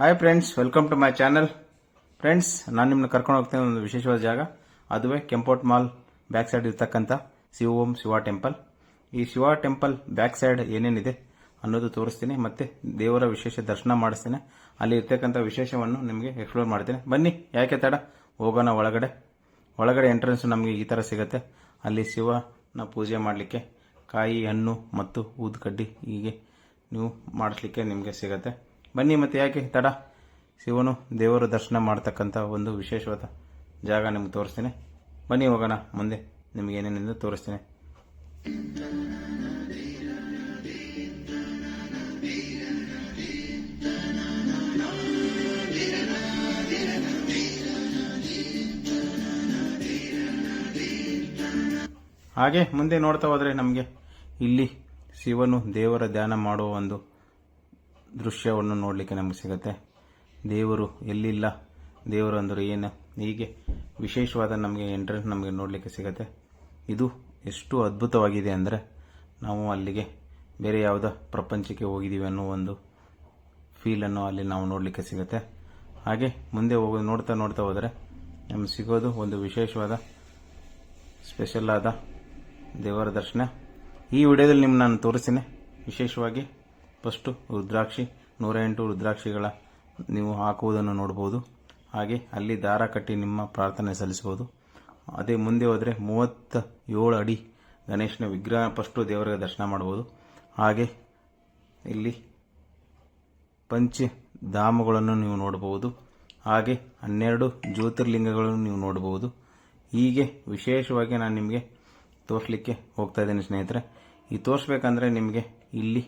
Hi friends welcome to my channel friends ನಾನು ನಿಮ್ಮನ್ನ ಕರ್ಕೊಂಡು ಹೋಗ್ತೇನೆ ಒಂದು ವಿಶೇಷವಾದ ಜಾಗ. ಅದುವೇ ಕೆಂಪೋಟ್ ಮಾಲ್ ಬ್ಯಾಕ್ ಸೈಡ್ ಇರ್ತಕ್ಕಂಥ ಶಿವ ಓಂ ಶಿವ ಟೆಂಪಲ್ ಈ ಶಿವ ಟೆಂಪಲ್ ಬ್ಯಾಕ್ ಸೈಡ್ ಏನೇನಿದೆ ಅನ್ನೋದು ತೋರಿಸ್ತೀನಿ ಮತ್ತೆ ದೇವರ ವಿಶೇಷ ದರ್ಶನ ಮಾಡಿಸ್ತೇನೆ. ಅಲ್ಲಿ ಇರ್ತಕ್ಕಂಥ ವಿಶೇಷವನ್ನು ನಿಮಗೆ ಎಕ್ಸ್ಪ್ಲೋರ್ ಮಾಡ್ತೇನೆ. ಬನ್ನಿ, ಯಾಕೆ ತಡ? ಹೋಗೋಣ ಒಳಗಡೆ. ಒಳಗಡೆ ಎಂಟ್ರೆನ್ಸ್ ನಮಗೆ ಈ ಥರ ಸಿಗುತ್ತೆ. ಅಲ್ಲಿ ಶಿವನ ಪೂಜೆ ಮಾಡಲಿಕ್ಕೆ ಕಾಯಿ, ಹಣ್ಣು ಮತ್ತು ಊದ್ಕಡ್ಡಿ ಹೀಗೆ ನೀವು ಮಾಡಿಸ್ಲಿಕ್ಕೆ ನಿಮಗೆ ಸಿಗುತ್ತೆ. ಬನ್ನಿ ಮತ್ತೆ ಯಾಕೆ ತಡ? ಶಿವನು ದೇವರ ದರ್ಶನ ಮಾಡ್ತಕ್ಕಂಥ ಒಂದು ವಿಶೇಷವಾದ ಜಾಗ ನಿಮ್ಗೆ ತೋರಿಸ್ತೀನಿ. ಬನ್ನಿ ಹೋಗೋಣ ಮುಂದೆ. ನಿಮಗೆ ಏನೇನಿಂದ ತೋರಿಸ್ತೀನಿ. ಹಾಗೆ ಮುಂದೆ ನೋಡ್ತಾ ಹೋದ್ರೆ ನಮಗೆ ಇಲ್ಲಿ ಶಿವನು ದೇವರ ಧ್ಯಾನ ಮಾಡುವ ಒಂದು ದೃಶ್ಯವನ್ನು ನೋಡಲಿಕ್ಕೆ ನಮಗೆ ಸಿಗುತ್ತೆ. ದೇವರು ಎಲ್ಲಿಲ್ಲ? ದೇವರು ಅಂದರೆ ಏನು? ಹೀಗೆ ವಿಶೇಷವಾದ ನಮಗೆ ಎಂಟ್ರೆನ್ಸ್ ನಮಗೆ ನೋಡಲಿಕ್ಕೆ ಸಿಗುತ್ತೆ. ಇದು ಎಷ್ಟು ಅದ್ಭುತವಾಗಿದೆ ಅಂದರೆ ನಾವು ಅಲ್ಲಿಗೆ ಬೇರೆ ಯಾವುದೋ ಪ್ರಪಂಚಕ್ಕೆ ಹೋಗಿದ್ದೀವಿ ಅನ್ನೋ ಒಂದು ಫೀಲನ್ನು ಅಲ್ಲಿ ನಾವು ನೋಡಲಿಕ್ಕೆ ಸಿಗುತ್ತೆ. ಹಾಗೆ ಮುಂದೆ ಹೋಗಿ ನೋಡ್ತಾ ನೋಡ್ತಾ ಹೋದರೆ ನಮಗೆ ಸಿಗೋದು ಒಂದು ವಿಶೇಷವಾದ ಸ್ಪೆಷಲ್ ಆದ ದೇವರ ದರ್ಶನ. ಈ ವಿಡಿಯೋದಲ್ಲಿ ನಿಮ್ಗೆ ನಾನು ತೋರಿಸ್ತೀನಿ. ವಿಶೇಷವಾಗಿ ಫಸ್ಟು ರುದ್ರಾಕ್ಷಿ ನೂರ ಎಂಟು ರುದ್ರಾಕ್ಷಿಗಳ ನೀವು ಹಾಕುವುದನ್ನು ನೋಡ್ಬೋದು. ಹಾಗೆ ಅಲ್ಲಿ ದಾರ ಕಟ್ಟಿ ನಿಮ್ಮ ಪ್ರಾರ್ಥನೆ ಸಲ್ಲಿಸ್ಬೋದು ಅದೇ ಮುಂದೆ ಹೋದರೆ ಮೂವತ್ತ ಏಳು ಅಡಿ ಗಣೇಶನ ವಿಗ್ರಹ ಫಸ್ಟು ದೇವರಿಗೆ ದರ್ಶನ ಮಾಡ್ಬೋದು ಹಾಗೆ ಇಲ್ಲಿ ಪಂಚ ಧಾಮಗಳನ್ನು ನೀವು ನೋಡಬಹುದು ಹಾಗೆ ಹನ್ನೆರಡು ಜ್ಯೋತಿರ್ಲಿಂಗಗಳನ್ನು ನೀವು ನೋಡಬಹುದು ಹೀಗೆ ವಿಶೇಷವಾಗಿ ನಾನು ನಿಮಗೆ ತೋರಿಸ್ಲಿಕ್ಕೆ ಹೋಗ್ತಾ ಇದ್ದೀನಿ ಸ್ನೇಹಿತರೆ. ಈ ತೋರಿಸ್ಬೇಕಂದ್ರೆ ನಿಮಗೆ ಇಲ್ಲಿ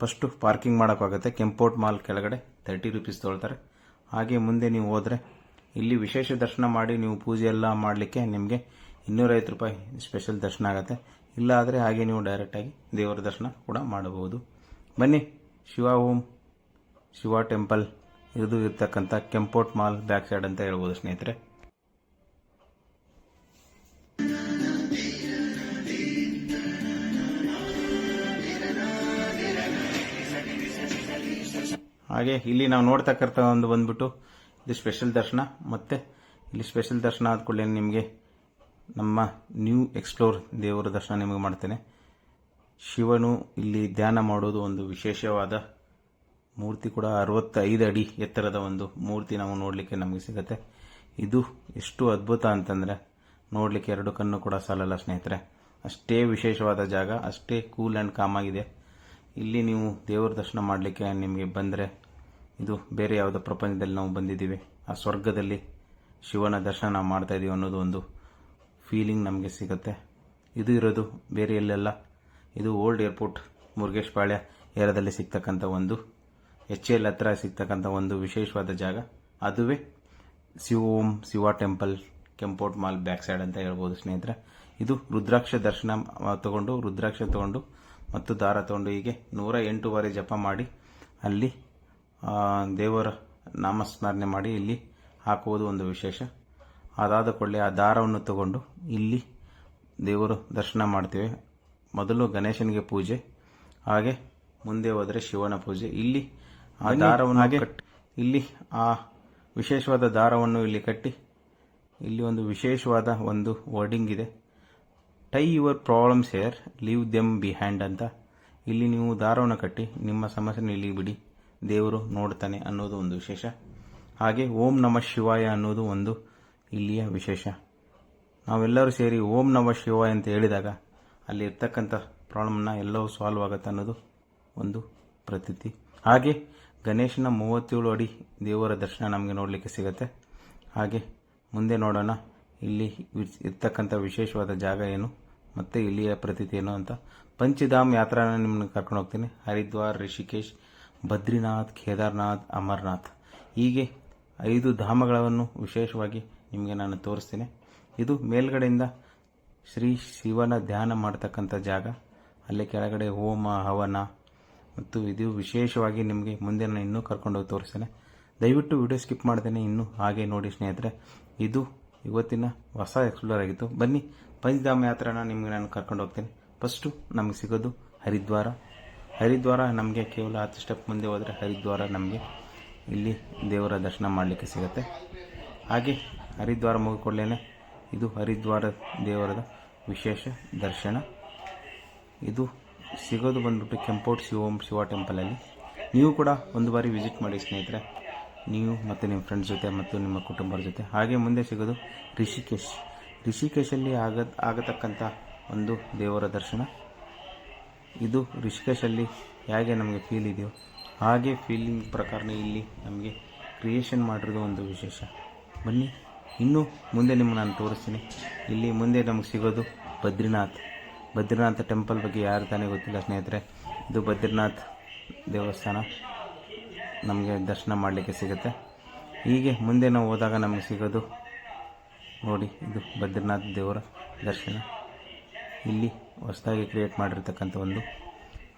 ಫಸ್ಟು ಪಾರ್ಕಿಂಗ್ ಮಾಡೋಕ್ಕಾಗುತ್ತೆ. ಕೆಂಪೋಟ್ ಮಾಲ್ ಕೆಳಗಡೆ ತರ್ಟಿ ರುಪೀಸ್ ತೊಳ್ತಾರೆ. ಹಾಗೆ ಮುಂದೆ ನೀವು ಹೋದರೆ ಇಲ್ಲಿ ವಿಶೇಷ ದರ್ಶನ ಮಾಡಿ ನೀವು ಪೂಜೆ ಎಲ್ಲ ಮಾಡಲಿಕ್ಕೆ ನಿಮಗೆ ಇನ್ನೂರೈವತ್ತು ರೂಪಾಯಿ ಸ್ಪೆಷಲ್ ದರ್ಶನ ಆಗುತ್ತೆ. ಇಲ್ಲ ಆದರೆ ಹಾಗೆ ನೀವು ಡೈರೆಕ್ಟಾಗಿ ದೇವರ ದರ್ಶನ ಕೂಡ ಮಾಡಬಹುದು. ಬನ್ನಿ, ಶಿವ ಓಂ, ಶಿವ ಟೆಂಪಲ್ ಇದು ಇರ್ತಕ್ಕಂಥ ಕೆಂಪೋಟ್ ಮಾಲ್ ಬ್ಯಾಕ್ ಸೈಡ್ ಅಂತ ಹೇಳ್ಬೋದು ಸ್ನೇಹಿತರೆ. ಹಾಗೆ ಇಲ್ಲಿ ನಾವು ನೋಡ್ತಕ್ಕಂಥ ಒಂದು ಬಂದ್ಬಿಟ್ಟು ಇದು ಸ್ಪೆಷಲ್ ದರ್ಶನ. ಮತ್ತೆ ಇಲ್ಲಿ ಸ್ಪೆಷಲ್ ದರ್ಶನ ಆದ ಕೂಡಲೇ ನಿಮಗೆ ನಮ್ಮ ನ್ಯೂ ಎಕ್ಸ್ಪ್ಲೋರ್ ದೇವರ ದರ್ಶನ ನಿಮಗೆ ಮಾಡ್ತೇನೆ. ಶಿವನು ಇಲ್ಲಿ ಧ್ಯಾನ ಮಾಡೋದು ಒಂದು ವಿಶೇಷವಾದ ಮೂರ್ತಿ ಕೂಡ ಅರವತ್ತೈದು ಅಡಿ ಎತ್ತರದ ಒಂದು ಮೂರ್ತಿ ನಾವು ನೋಡಲಿಕ್ಕೆ ನಮಗೆ ಸಿಗುತ್ತೆ. ಇದು ಎಷ್ಟು ಅದ್ಭುತ ಅಂತಂದರೆ ನೋಡಲಿಕ್ಕೆ ಎರಡು ಕಣ್ಣು ಕೂಡ ಸಾಲಲ್ಲ ಸ್ನೇಹಿತರೆ. ಅಷ್ಟೇ ವಿಶೇಷವಾದ ಜಾಗ, ಅಷ್ಟೇ ಕೂಲ್ ಆ್ಯಂಡ್ ಕಾಮ್ ಆಗಿದೆ. ಇಲ್ಲಿ ನೀವು ದೇವರ ದರ್ಶನ ಮಾಡಲಿಕ್ಕೆ ನಿಮಗೆ ಬಂದರೆ ಇದು ಬೇರೆ ಯಾವುದೋ ಪ್ರಪಂಚದಲ್ಲಿ ನಾವು ಬಂದಿದ್ದೀವಿ. ಆ ಸ್ವರ್ಗದಲ್ಲಿ ಶಿವನ ದರ್ಶನ ಮಾಡ್ತಾ ಇದೀವಿ ಅನ್ನೋದು ಒಂದು ಫೀಲಿಂಗ್ ನಮಗೆ ಸಿಗುತ್ತೆ. ಇದು ಇರೋದು ಬೇರೆ ಎಲ್ಲೆಲ್ಲ. ಇದು ಓಲ್ಡ್ ಏರ್ಪೋರ್ಟ್ ಮುರುಗೇಶ್ ಪಾಳ್ಯ ಏರಿಯಾದಲ್ಲಿ ಸಿಗ್ತಕ್ಕಂಥ ಒಂದು ಎಚ್ ಎಲ್ ಹತ್ರ ಸಿಗ್ತಕ್ಕಂಥ ಒಂದು ವಿಶೇಷವಾದ ಜಾಗ. ಅದುವೇ Shiva Om, Shiva temple, Kempfort mall back side ಅಂತ ಹೇಳ್ಬೋದು ಸ್ನೇಹಿತರೆ. ಇದು ರುದ್ರಾಕ್ಷ ದರ್ಶನ ತಗೊಂಡು, ರುದ್ರಾಕ್ಷ ತಗೊಂಡು ಮತ್ತು ದಾರ ತಗೊಂಡು ಹೀಗೆ ನೂರ ಎಂಟು ಬಾರಿ ಜಪ ಮಾಡಿ ಅಲ್ಲಿ ದೇವರ ನಾಮಸ್ಮರಣೆ ಮಾಡಿ ಇಲ್ಲಿ ಹಾಕುವುದು ಒಂದು ವಿಶೇಷ. ಅದಾದ ಕೂಡಲೇ ಆ ದಾರವನ್ನು ತಗೊಂಡು ಇಲ್ಲಿ ದೇವರು ದರ್ಶನ ಮಾಡ್ತೇವೆ. ಮೊದಲು ಗಣೇಶನಿಗೆ ಪೂಜೆ ಹಾಗೆ ಮುಂದೆ ಹೋದರೆ ಶಿವನ ಪೂಜೆ. ಇಲ್ಲಿ ಆ ದಾರವನ್ನು ಹಾಗೆ ಇಲ್ಲಿ ಆ ವಿಶೇಷವಾದ ದಾರವನ್ನು ಇಲ್ಲಿ ಕಟ್ಟಿ ಇಲ್ಲಿ ಒಂದು ವಿಶೇಷವಾದ ಒಂದು ವರ್ಡಿಂಗ್ ಇದೆ. Tie your problems here leave them behind ಅಂತ. ಇಲ್ಲಿ ನೀವು ದಾರವನ್ನು ಕಟ್ಟಿ ನಿಮ್ಮ ಸಮಸ್ಯೆನ ಇಲ್ಲಿ ಬಿಡಿ. ದೇವರು ನೋಡ್ತಾನೆ ಅನ್ನೋದು ಒಂದು ವಿಶೇಷ. ಹಾಗೆ ಓಂ ನಮ ಶಿವಾಯ ಅನ್ನೋದು ಒಂದು ಇಲ್ಲಿಯ ವಿಶೇಷ. ನಾವೆಲ್ಲರೂ ಸೇರಿ ಓಂ ನಮ ಶಿವಾಯ ಅಂತ ಹೇಳಿದಾಗ ಅಲ್ಲಿ ಇರ್ತಕ್ಕಂಥ ಪ್ರಾಬ್ಲಮ್ನ ಎಲ್ಲವೂ ಸಾಲ್ವ್ ಆಗುತ್ತೆ ಅನ್ನೋದು ಒಂದು ಪ್ರತೀತಿ. ಹಾಗೆ ಗಣೇಶನ ಮೂವತ್ತೇಳು ಅಡಿ ದೇವರ ದರ್ಶನ ನಮಗೆ ನೋಡಲಿಕ್ಕೆ ಸಿಗುತ್ತೆ. ಹಾಗೆ ಮುಂದೆ ನೋಡೋಣ ಇಲ್ಲಿ ಇರ್ತಕ್ಕಂಥ ವಿಶೇಷವಾದ ಜಾಗ ಏನು, ಮತ್ತು ಇಲ್ಲಿಯ ಪ್ರತೀತಿ ಏನು ಅಂತ. ಪಂಚಧಾಮ್ ಯಾತ್ರಾನ ನಿಮ್ಮನ್ನು ಕರ್ಕೊಂಡು ಹೋಗ್ತೀನಿ. ಹರಿದ್ವಾರ್, ರಿಷಿಕೇಶ್ ಬದ್ರಿನಾಥ್, ಕೇದಾರ್ನಾಥ್, ಅಮರ್ನಾಥ್. ಹೀಗೆ ಐದು ಧಾಮಗಳನ್ನು ವಿಶೇಷವಾಗಿ ನಿಮಗೆ ನಾನು ತೋರಿಸ್ತೇನೆ. ಇದು ಮೇಲ್ಗಡೆಯಿಂದ ಶ್ರೀ ಶಿವನ ಧ್ಯಾನ ಮಾಡ್ತಕ್ಕಂಥ ಜಾಗ. ಅಲ್ಲಿ ಕೆಳಗಡೆ ಹೋಮ, ಹವನ, ಮತ್ತು ಇದು ವಿಶೇಷವಾಗಿ ನಿಮಗೆ ಮುಂದೆ ನಾನು ಇನ್ನೂ ಕರ್ಕೊಂಡೋಗಿ ತೋರಿಸ್ತೇನೆ. ದಯವಿಟ್ಟು ವಿಡಿಯೋ ಸ್ಕಿಪ್ ಮಾಡ್ತೇನೆ ಇನ್ನೂ ಹಾಗೆ ನೋಡಿ ಸ್ನೇಹಿತರೆ. ಇದು ಇವತ್ತಿನ ಹೊಸ ಎಕ್ಸ್ಪ್ಲೋರ್ ಆಗಿತ್ತು. ಬನ್ನಿ ಪಂಚಧಾಮ ಯಾತ್ರೆನ ನಿಮಗೆ ನಾನು ಕರ್ಕೊಂಡು ಹೋಗ್ತೇನೆ. ಫಸ್ಟು ನಮಗೆ ಸಿಗೋದು ಹರಿದ್ವಾರ. ಹರಿದ್ವಾರ ನಮಗೆ ಕೇವಲ ಹತ್ತು ಸ್ಟೆಪ್ ಮುಂದೆ ಹೋದರೆ ಹರಿದ್ವಾರ ನಮಗೆ ಇಲ್ಲಿ ದೇವರ ದರ್ಶನ ಮಾಡಲಿಕ್ಕೆ ಸಿಗುತ್ತೆ. ಹಾಗೆ ಹರಿದ್ವಾರ ಮುಗಿಕೊಳ್ಳೇನೆ ಇದು ಹರಿದ್ವಾರ ದೇವರದ ವಿಶೇಷ ದರ್ಶನ. ಇದು ಸಿಗೋದು ಬಂದ್ಬಿಟ್ಟು ಕೆಂಪೋಟ್ ಶಿವಂ ಶಿವ ಟೆಂಪಲಲ್ಲಿ ನೀವು ಕೂಡ ಒಂದು ಬಾರಿ ವಿಸಿಟ್ ಮಾಡಿ ಸ್ನೇಹಿತರೆ. ನೀವು ಮತ್ತು ನಿಮ್ಮ ಫ್ರೆಂಡ್ಸ್ ಜೊತೆ ಮತ್ತು ನಿಮ್ಮ ಕುಟುಂಬದ ಜೊತೆ. ಹಾಗೆ ಮುಂದೆ ಸಿಗೋದು ರಿಷಿಕೇಶ್. ರಿಷಿಕೇಶಲ್ಲಿ ಆಗ ಆಗತಕ್ಕಂಥ ಒಂದು ದೇವರ ದರ್ಶನ. ಇದು ರಿಷಿಕೇಶಲ್ಲಿ ಹೇಗೆ ನಮಗೆ ಫೀಲ್ ಇದೆಯೋ ಹಾಗೆ ಫೀಲಿಂಗ್ ಪ್ರಕಾರನೇ ಇಲ್ಲಿ ನಮಗೆ ಕ್ರಿಯೇಷನ್ ಮಾಡಿರೋದು ಒಂದು ವಿಶೇಷ. ಬನ್ನಿ, ಇನ್ನೂ ಮುಂದೆ ನಿಮ್ಗೆ ನಾನು ತೋರಿಸ್ತೀನಿ. ಇಲ್ಲಿ ಮುಂದೆ ನಮಗೆ ಸಿಗೋದು ಬದ್ರಿನಾಥ್. ಬದ್ರಿನಾಥ ಟೆಂಪಲ್ ಬಗ್ಗೆ ಯಾರು ತಾನೇ ಗೊತ್ತಿಲ್ಲ ಸ್ನೇಹಿತರೆ, ಇದು ಬದ್ರಿನಾಥ್ ದೇವಸ್ಥಾನ. ನಮಗೆ ದರ್ಶನ ಮಾಡಲಿಕ್ಕೆ ಸಿಗುತ್ತೆ. ಹೀಗೆ ಮುಂದೆ ನಾವು ಹೋದಾಗ ನಮಗೆ ಸಿಗೋದು ನೋಡಿ, ಇದು ಬದ್ರಿನಾಥ್ ದೇವರ ದರ್ಶನ. ಇಲ್ಲಿ ಹೊಸದಾಗಿ ಕ್ರಿಯೇಟ್ ಮಾಡಿರ್ತಕ್ಕಂಥ ಒಂದು.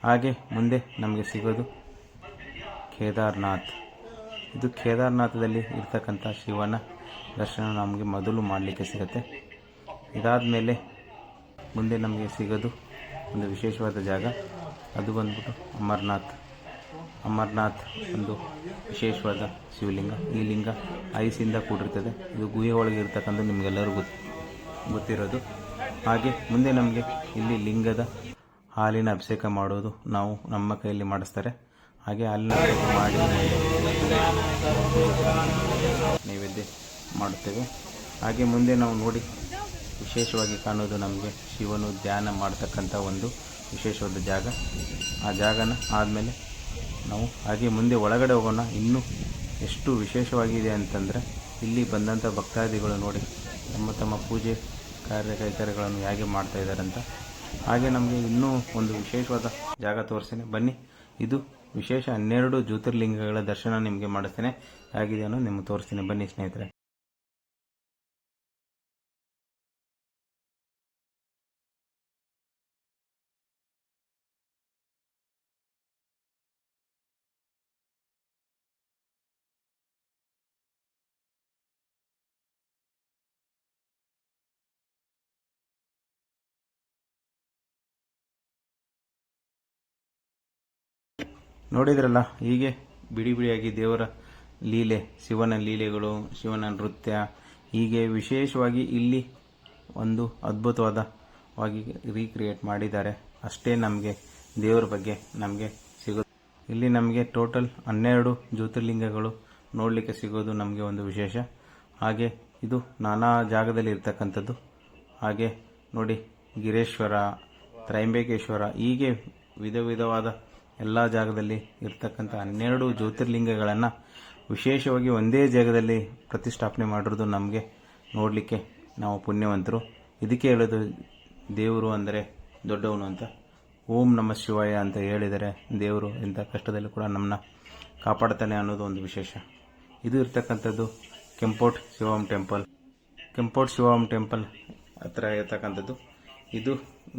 ಹಾಗೆ ಮುಂದೆ ನಮಗೆ ಸಿಗೋದು ಕೇದಾರ್ನಾಥ್. ಇದು ಕೇದಾರ್ನಾಥದಲ್ಲಿ ಇರ್ತಕ್ಕಂಥ ಶಿವನ ದರ್ಶನ ನಮಗೆ ಮೊದಲು ಮಾಡಲಿಕ್ಕೆ ಸಿಗುತ್ತೆ. ಇದಾದ ಮೇಲೆ ಮುಂದೆ ನಮಗೆ ಸಿಗೋದು ಒಂದು ವಿಶೇಷವಾದ ಜಾಗ. ಅದು ಬಂದ್ಬಿಟ್ಟು ಅಮರ್ನಾಥ್. ಅಮರ್ನಾಥ್ ಒಂದು ವಿಶೇಷವಾದ ಶಿವಲಿಂಗ. ಈ ಲಿಂಗ ಐಸಿಂದ ಕೂಡಿರ್ತದೆ. ಇದು ಗುಹೆ ಒಳಗೆ ಇರ್ತಕ್ಕಂಥ ನಿಮಗೆಲ್ಲರಿಗೂ ಗೊತ್ತು ಗೊತ್ತಿರೋದು. ಹಾಗೆ ಮುಂದೆ ನಮಗೆ ಇಲ್ಲಿ ಲಿಂಗದ ಹಾಲಿನ ಅಭಿಷೇಕ ಮಾಡೋದು ನಾವು ನಮ್ಮ ಕೈಯಲ್ಲಿ ಮಾಡಿಸ್ತಾರೆ. ಹಾಗೆ ಹಾಲಿನ ಅಭಿಷೇಕ ಮಾಡಿ ನೈವೇದ್ಯ ಮಾಡುತ್ತೇವೆ. ಹಾಗೆ ಮುಂದೆ ನಾವು ನೋಡಿ ವಿಶೇಷವಾಗಿ ಕಾಣೋದು ನಮಗೆ ಶಿವನು ಧ್ಯಾನ ಮಾಡ್ತಕ್ಕಂಥ ಒಂದು ವಿಶೇಷವಾದ ಜಾಗ. ಆ ಜಾಗನ ಆದಮೇಲೆ ನಾವು ಹಾಗೆ ಮುಂದೆ ಒಳಗಡೆ ಹೋಗೋಣ. ಇನ್ನೂ ಎಷ್ಟು ವಿಶೇಷವಾಗಿದೆ ಅಂತಂದರೆ ಇಲ್ಲಿ ಬಂದಂಥ ಭಕ್ತಾದಿಗಳು ನೋಡಿ, ತಮ್ಮ ತಮ್ಮ ಪೂಜೆ ಕಾರ್ಯ ಕೈಕಾರ್ಯಗಳನ್ನು ಹೇಗೆ ಮಾಡ್ತಾ ಇದ್ದಾರೆ ಅಂತ. ಹಾಗೆ ನಮಗೆ ಇನ್ನೂ ಒಂದು ವಿಶೇಷವಾದ ಜಾಗ ತೋರಿಸ್ತೇನೆ. ಬನ್ನಿ, ಇದು ವಿಶೇಷ ಹನ್ನೆರಡು ಜ್ಯೋತಿರ್ಲಿಂಗಗಳ ದರ್ಶನ ನಿಮಗೆ ಮಾಡಿಸ್ತೇನೆ. ಹೇಗಿದೆ ಅನ್ನೋ ನಿಮಗೆ ತೋರಿಸ್ತೀನಿ. ಬನ್ನಿ ಸ್ನೇಹಿತರೆ. ನೋಡಿದ್ರಲ್ಲ, ಹೀಗೆ ಬಿಡಿ ಬಿಡಿಯಾಗಿ ದೇವರ ಲೀಲೆ, ಶಿವನ ಲೀಲೆಗಳು, ಶಿವನ ನೃತ್ಯ, ಹೀಗೆ ವಿಶೇಷವಾಗಿ ಇಲ್ಲಿ ಒಂದು ಅದ್ಭುತವಾದವಾಗಿ ರೀಕ್ರಿಯೇಟ್ ಮಾಡಿದ್ದಾರೆ. ಅಷ್ಟೇ ನಮಗೆ, ದೇವರ ಬಗ್ಗೆ ನಮಗೆ ಸಿಗೋದು ಇಲ್ಲಿ ನಮಗೆ ಟೋಟಲ್ ಹನ್ನೆರಡು ಜ್ಯೋತಿರ್ಲಿಂಗಗಳು ನೋಡಲಿಕ್ಕೆ ಸಿಗೋದು ನಮಗೆ ಒಂದು ವಿಶೇಷ. ಹಾಗೆ ಇದು ನಾನಾ ಜಾಗದಲ್ಲಿ ಇರ್ತಕ್ಕಂಥದ್ದು. ಹಾಗೆ ನೋಡಿ, ಗಿರೇಶ್ವರ, ತ್ರೈಂಬಕೇಶ್ವರ, ಹೀಗೆ ವಿಧ ವಿಧವಾದ ಎಲ್ಲ ಜಾಗದಲ್ಲಿ ಇರ್ತಕ್ಕಂಥ ಹನ್ನೆರಡು ಜ್ಯೋತಿರ್ಲಿಂಗಗಳನ್ನು ವಿಶೇಷವಾಗಿ ಒಂದೇ ಜಾಗದಲ್ಲಿ ಪ್ರತಿಷ್ಠಾಪನೆ ಮಾಡಿರೋದು ನಮಗೆ ನೋಡಲಿಕ್ಕೆ ನಾವು ಪುಣ್ಯವಂತರು. ಇದಕ್ಕೆ ಹೇಳೋದು ದೇವರು ಅಂದರೆ ದೊಡ್ಡವನು ಅಂತ. ಓಂ ನಮ ಶಿವಾಯ ಅಂತ ಹೇಳಿದರೆ ದೇವರು ಇಂಥ ಕಷ್ಟದಲ್ಲಿ ಕೂಡ ನಮ್ಮನ್ನ ಕಾಪಾಡ್ತಾನೆ ಅನ್ನೋದು ಒಂದು ವಿಶೇಷ. ಇದು ಇರ್ತಕ್ಕಂಥದ್ದು ಕೆಂಪೋಟ್ ಶಿವಂ ಟೆಂಪಲ್. ಕೆಂಪೋಟ್ ಶಿವಂ ಟೆಂಪಲ್ ಹತ್ರ ಇರ್ತಕ್ಕಂಥದ್ದು. ಇದು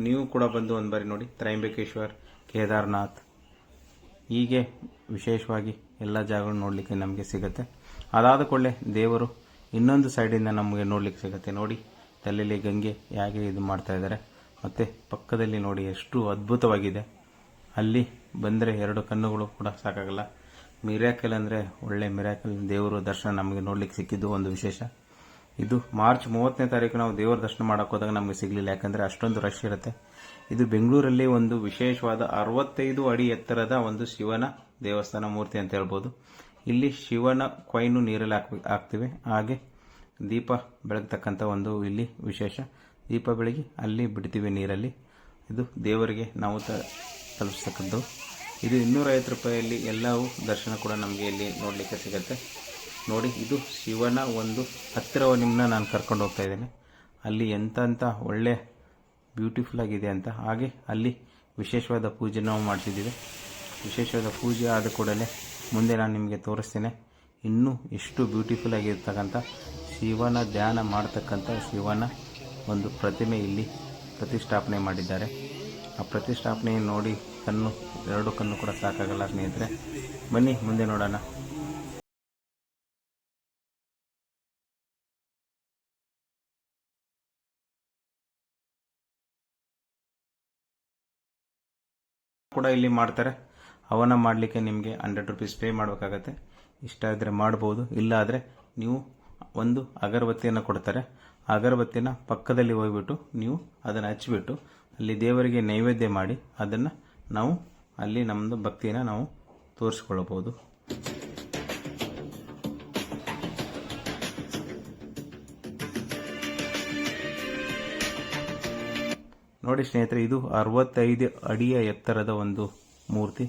ನೀವು ಕೂಡ ಬಂದು ಒಂದು ಬಾರಿ ನೋಡಿ. ತ್ರೈಂಬಕೇಶ್ವರ್, ಕೇದಾರ್ನಾಥ್ ಹೀಗೆ ವಿಶೇಷವಾಗಿ ಎಲ್ಲ ಜಾಗಗಳು ನೋಡಲಿಕ್ಕೆ ನಮಗೆ ಸಿಗುತ್ತೆ. ಅದಾದ ಕೂಡಲೇ ದೇವರು ಇನ್ನೊಂದು ಸೈಡಿಂದ ನಮಗೆ ನೋಡಲಿಕ್ಕೆ ಸಿಗುತ್ತೆ. ನೋಡಿ ತಲೆಯಲ್ಲಿ ಗಂಗೆ ಹೇಗೆ ಇದು ಮಾಡ್ತಾ ಇದ್ದಾರೆ ಮತ್ತು ಪಕ್ಕದಲ್ಲಿ ನೋಡಿ, ಎಷ್ಟು ಅದ್ಭುತವಾಗಿದೆ. ಅಲ್ಲಿ ಬಂದರೆ ಎರಡು ಕಣ್ಣುಗಳು ಕೂಡ ಸಾಕಾಗಲ್ಲ. ಮಿರಾಕಲ್ ಅಂದರೆ ಒಳ್ಳೆ ಮಿರಾಕಲ್ ದೇವರು ದರ್ಶನ ನಮಗೆ ನೋಡ್ಲಿಕ್ಕೆ ಸಿಕ್ಕಿದ್ದು ಒಂದು ವಿಶೇಷ. ಇದು ಮಾರ್ಚ್ ಮೂವತ್ತನೇ ತಾರೀಕು ನಾವು ದೇವರ ದರ್ಶನ ಮಾಡಕ್ಕೆ ಹೋದಾಗ ನಮಗೆ ಸಿಗಲಿಲ್ಲ. ಯಾಕಂದರೆ ಅಷ್ಟೊಂದು ರಶ್ ಇರುತ್ತೆ. ಇದು ಬೆಂಗಳೂರಲ್ಲಿ ಒಂದು ವಿಶೇಷವಾದ ಅರವತ್ತೈದು ಅಡಿ ಎತ್ತರದ ಒಂದು ಶಿವನ ದೇವಸ್ಥಾನ ಮೂರ್ತಿ ಅಂತ ಹೇಳ್ಬೋದು. ಇಲ್ಲಿ ಶಿವನ ಕೊಯ್ನು ನೀರಲ್ಲಿ ಹಾಕ್ ಹಾಕ್ತಿವಿ. ಹಾಗೆ ದೀಪ ಬೆಳಗ್ತಕ್ಕಂಥ ಒಂದು ಇಲ್ಲಿ ವಿಶೇಷ. ದೀಪ ಬೆಳಗಿ ಅಲ್ಲಿ ಬಿಡ್ತೀವಿ ನೀರಲ್ಲಿ. ಇದು ದೇವರಿಗೆ ನಾವು ತ ಇದು ಇನ್ನೂರೈವತ್ತು ರೂಪಾಯಿಯಲ್ಲಿ ಎಲ್ಲವೂ ದರ್ಶನ ಕೂಡ ನಮಗೆ ಇಲ್ಲಿ ನೋಡಲಿಕ್ಕೆ ಸಿಗುತ್ತೆ. ನೋಡಿ, ಇದು ಶಿವನ ಒಂದು ಹತ್ತಿರವ ನಿಮ್ಮನ್ನ ನಾನು ಕರ್ಕೊಂಡು ಹೋಗ್ತಾ ಇದ್ದೇನೆ. ಅಲ್ಲಿ ಎಂತ ಒಳ್ಳೆ ಬ್ಯೂಟಿಫುಲ್ ಆಗಿದೆ ಅಂತ. ಹಾಗೆ ಅಲ್ಲಿ ವಿಶೇಷವಾದ ಪೂಜೆ ನಾವು ಮಾಡ್ತಿದ್ದೀವಿ. ವಿಶೇಷವಾದ ಪೂಜೆ ಆದ ಕೂಡಲೇ ಮುಂದೆ ನಾನು ನಿಮಗೆ ತೋರಿಸ್ತೇನೆ. ಇನ್ನೂ ಎಷ್ಟು ಬ್ಯೂಟಿಫುಲ್ ಆಗಿರ್ತಕ್ಕಂಥ ಶಿವನ ಧ್ಯಾನ ಮಾಡ್ತಕ್ಕಂಥ ಶಿವನ ಒಂದು ಪ್ರತಿಮೆ ಇಲ್ಲಿ ಪ್ರತಿಷ್ಠಾಪನೆ ಮಾಡಿದ್ದಾರೆ. ಆ ಪ್ರತಿಷ್ಠಾಪನೆ ನೋಡಿ ಕಣ್ಣು, ಎರಡು ಕಣ್ಣು ಕೂಡ ಸಾಕಾಗಲ್ಲ ಸ್ನೇಹಿತರೆ. ಬನ್ನಿ, ಮುಂದೆ ನೋಡೋಣ. ಕೂಡ ಇಲ್ಲಿ ಮಾಡ್ತಾರೆ. ಅವನ್ನ ಮಾಡಲಿಕ್ಕೆ ನಿಮಗೆ ಹಂಡ್ರೆಡ್ ರುಪೀಸ್ ಪೇ ಮಾಡಬೇಕಾಗತ್ತೆ. ಇಷ್ಟ ಆದರೆ ಮಾಡ್ಬೋದು. ಇಲ್ಲ ಆದರೆ ನೀವು ಒಂದು ಅಗರಬತ್ತಿಯನ್ನು ಕೊಡ್ತಾರೆ. ಅಗರಬತ್ತಿನ ಪಕ್ಕದಲ್ಲಿ ಹೋಗ್ಬಿಟ್ಟು ನೀವು ಅದನ್ನು ಹಚ್ಚಿಬಿಟ್ಟು ಅಲ್ಲಿ ದೇವರಿಗೆ ನೈವೇದ್ಯ ಮಾಡಿ ಅದನ್ನು ನಾವು ಅಲ್ಲಿ ನಮ್ಮದು ಭಕ್ತಿಯನ್ನು ನಾವು ತೋರಿಸ್ಕೊಳ್ಬೋದು. ನೋಡಿ ಸ್ನೇಹಿತರೆ, ಇದು ಅರವತ್ತೈದು ಅಡಿಯ ಎತ್ತರದ ಒಂದು ಮೂರ್ತಿ.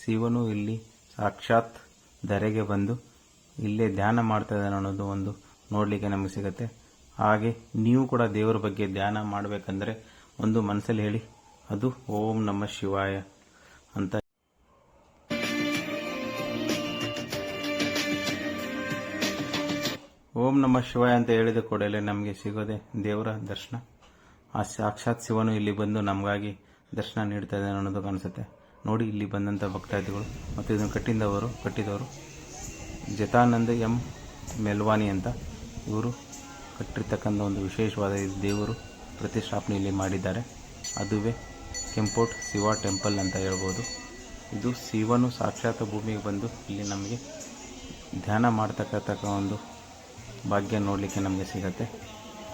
ಶಿವನು ಇಲ್ಲಿ ಸಾಕ್ಷಾತ್ ಧರೆಗೆ ಬಂದು ಇಲ್ಲೇ ಧ್ಯಾನ ಮಾಡ್ತಾ ಇದ್ದಾನೆ ಅನ್ನೋದು ಒಂದು ನೋಡಲಿಕ್ಕೆ ನಮಗೆ ಸಿಗುತ್ತೆ. ಹಾಗೆ ನೀವು ಕೂಡ ದೇವರ ಬಗ್ಗೆ ಧ್ಯಾನ ಮಾಡಬೇಕಂದ್ರೆ ಒಂದು ಮನಸ್ಸಲ್ಲಿ ಹೇಳಿ, ಅದು ಓಂ ನಮ ಶಿವಾಯ ಅಂತ. ಓಂ ನಮ ಶಿವಾಯ ಅಂತ ಹೇಳಿದ ಕೂಡಲೇ ನಮಗೆ ಸಿಗೋದೆ ದೇವರ ದರ್ಶನ. ಆ ಸಾಕ್ಷಾತ್ ಶಿವನು ಇಲ್ಲಿ ಬಂದು ನಮಗಾಗಿ ದರ್ಶನ ನೀಡ್ತಾ ಇದ್ದಾನೆ ಅನ್ನೋದು ಕಾಣಿಸುತ್ತೆ. ನೋಡಿ, ಇಲ್ಲಿ ಬಂದಂಥ ಭಕ್ತಾದಿಗಳು ಮತ್ತು ಇದನ್ನು ಕಟ್ಟಿದವರು ಕಟ್ಟಿದವರು ಜತಾನಂದ ಎಂ ಮೆಲ್ವಾನಿ ಅಂತ. ಇವರು ಕಟ್ಟಿರ್ತಕ್ಕಂಥ ಒಂದು ವಿಶೇಷವಾದ ದೇವರು ಪ್ರತಿಷ್ಠಾಪನೆ ಇಲ್ಲಿ ಮಾಡಿದ್ದಾರೆ. ಅದುವೇ ಕೆಂಪೋಟ್ ಶಿವ ಟೆಂಪಲ್ ಅಂತ ಹೇಳ್ಬೋದು. ಇದು ಶಿವನು ಸಾಕ್ಷಾತ್ ಭೂಮಿಗೆ ಬಂದು ಇಲ್ಲಿ ನಮಗೆ ಧ್ಯಾನ ಮಾಡ್ತಕ್ಕಂಥ ಒಂದು ಭಾಗ್ಯ ನೋಡಲಿಕ್ಕೆ ನಮಗೆ ಸಿಗತ್ತೆ.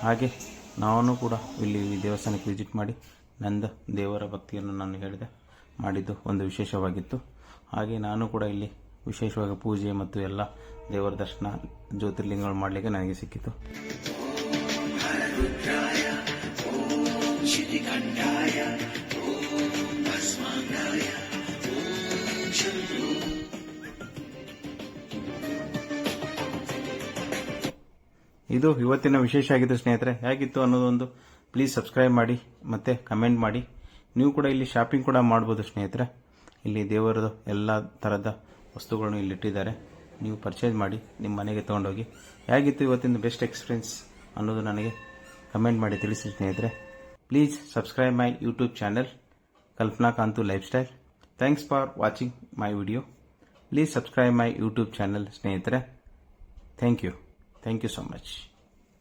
ಹಾಗೆ ನಾನು ಕೂಡ ಇಲ್ಲಿ ದೇವಸ್ಥಾನಕ್ಕೆ ವಿಸಿಟ್ ಮಾಡಿ ನಂದು ದೇವರ ಭಕ್ತಿಯನ್ನು ನಾನು ಹೇಳಿದೆ, ಮಾಡಿದ್ದು ಒಂದು ವಿಶೇಷವಾಗಿತ್ತು. ಹಾಗೆ ನಾನು ಕೂಡ ಇಲ್ಲಿ ವಿಶೇಷವಾಗಿ ಪೂಜೆ ಮತ್ತು ಎಲ್ಲ ದೇವರ ದರ್ಶನ ಜ್ಯೋತಿರ್ಲಿಂಗಗಳು ಮಾಡಲಿಕ್ಕೆ ನನಗೆ ಸಿಕ್ಕಿತು. ಇದು ಇವತ್ತಿನ ವಿಶೇಷ ಆಗಿತ್ತು ಸ್ನೇಹಿತರೆ, ಹೇಗಿತ್ತು ಅನ್ನೋದೊಂದು ಪ್ಲೀಸ್ ಸಬ್ಸ್ಕ್ರೈಬ್ ಮಾಡಿ, ಮತ್ತು ಕಮೆಂಟ್ ಮಾಡಿ. ನೀವು ಕೂಡ ಇಲ್ಲಿ ಶಾಪಿಂಗ್ ಕೂಡ ಮಾಡ್ಬೋದು ಸ್ನೇಹಿತರೆ. ಇಲ್ಲಿ ದೇವರದು ಎಲ್ಲ ಥರದ ವಸ್ತುಗಳನ್ನು ಇಲ್ಲಿ ಇಟ್ಟಿದ್ದಾರೆ. ನೀವು ಪರ್ಚೇಸ್ ಮಾಡಿ ನಿಮ್ಮ ಮನೆಗೆ ತೊಗೊಂಡೋಗಿ. ಹೇಗಿತ್ತು ಇವತ್ತಿನ ಬೆಸ್ಟ್ ಎಕ್ಸ್ಪೀರಿಯನ್ಸ್ ಅನ್ನೋದು ನನಗೆ ಕಮೆಂಟ್ ಮಾಡಿ ತಿಳಿಸಿ ಸ್ನೇಹಿತರೆ. Please subscribe my YouTube channel Kalpana Kantu lifestyle thanks for watching my video please subscribe my YouTube channel ಸ್ನೇಹಿತರೆ. Thank you thank you so much